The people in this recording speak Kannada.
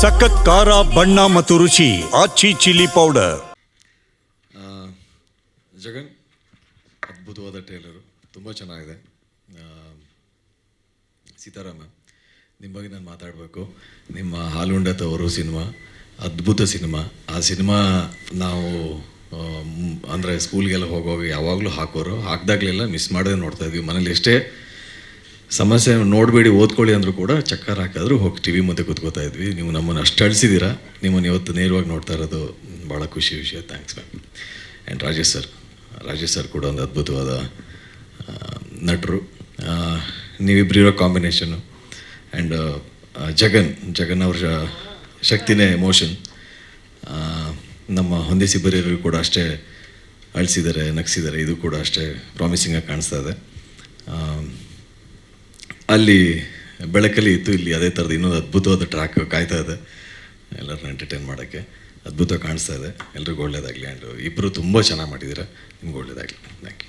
ಸಖತ್ ಖಾರ, ಬಣ್ಣ ಮತ್ತು ರುಚಿ, ಆಚಿ ಚಿಲ್ಲಿ ಪೌಡರ್. ಜಗನ್, ಅದ್ಭುತವಾದ ಟೇಲರು ತುಂಬ ಚೆನ್ನಾಗಿದೆ. ಸೀತಾರಾಮ ನಿಮ್ಮ ಬಗ್ಗೆ ನಾನು ಮಾತಾಡಬೇಕು. ನಿಮ್ಮ ಹಾಲುಂಡ ತವರು ಸಿನಿಮಾ, ಅದ್ಭುತ ಸಿನಿಮಾ. ಆ ಸಿನಿಮಾ ನಾವು ಅಂದರೆ ಸ್ಕೂಲ್ಗೆಲ್ಲ ಹೋಗುವಾಗ ಯಾವಾಗಲೂ ಹಾಕೋರು. ಹಾಕಿದಾಗಲೆಲ್ಲ ಮಿಸ್ ಮಾಡದೆ ನೋಡ್ತಾ ಇದ್ವಿ. ಮನೇಲಿ ಎಷ್ಟೇ ಸಮಸ್ಯೆ ನೋಡಬೇಡಿ, ಓದ್ಕೊಳ್ಳಿ ಅಂದರೂ ಕೂಡ ಚಕ್ಕರ್ ಹಾಕಿದ್ರು ಹೋಗಿ ಟಿ ವಿ ಮುಂದೆ ಕೂತ್ಕೋತಾ ಇದ್ವಿ. ನೀವು ನಮ್ಮನ್ನು ಅಷ್ಟು ಅಳಿಸಿದ್ದೀರಾ ನಿಮ್ಮನ್ನು ಇವತ್ತು ನೇರವಾಗಿ ನೋಡ್ತಾ ಇರೋದು ಭಾಳ ಖುಷಿ ವಿಷಯ. Thanks ma'am and Rajesh sir Rajesh sir ಕೂಡ ಒಂದು ಅದ್ಭುತವಾದ ನಟರು. ಇರೋ ಕಾಂಬಿನೇಷನ್ನು ಆ್ಯಂಡ್ ಜಗನ್ ಜಗನ್ ಅವ್ರ ಶಕ್ತಿನೇ ಎಮೋಷನ್ ನಮ್ಮ ಹೊಂದಿಸಿ ಕೂಡ ಅಷ್ಟೇ ಅಳಿಸಿದ್ದಾರೆ, ನಗಿಸಿದ್ದಾರೆ. ಇದು ಕೂಡ ಅಷ್ಟೇ ಪ್ರಾಮಿಸಿಂಗಾಗಿ ಕಾಣಿಸ್ತಾ ಇದೆ. ಅಲ್ಲಿ ಬೆಳಕಲ್ಲಿ ಇತ್ತು, ಇಲ್ಲಿ ಅದೇ ಥರದ್ದು ಇನ್ನೊಂದು ಅದ್ಭುತವಾದ ಟ್ರ್ಯಾಕ್ ಕಾಯ್ತಾ ಇದೆ. ಎಲ್ಲರನ್ನ ಎಂಟರ್ಟೈನ್ ಮಾಡೋಕ್ಕೆ. ಅದ್ಭುತ ಕಾಣಿಸ್ತಾ ಇದೆ. ಎಲ್ರಿಗೂ ಒಳ್ಳೇದಾಗಲಿ. ಆ್ಯಂಡ್ ಇಬ್ಬರು ತುಂಬ ಚೆನ್ನಾಗಿ ಮಾಡಿದ್ದೀರಾ. ನಿಮ್ಗೆ ಒಳ್ಳೇದಾಗಲಿ. Thank you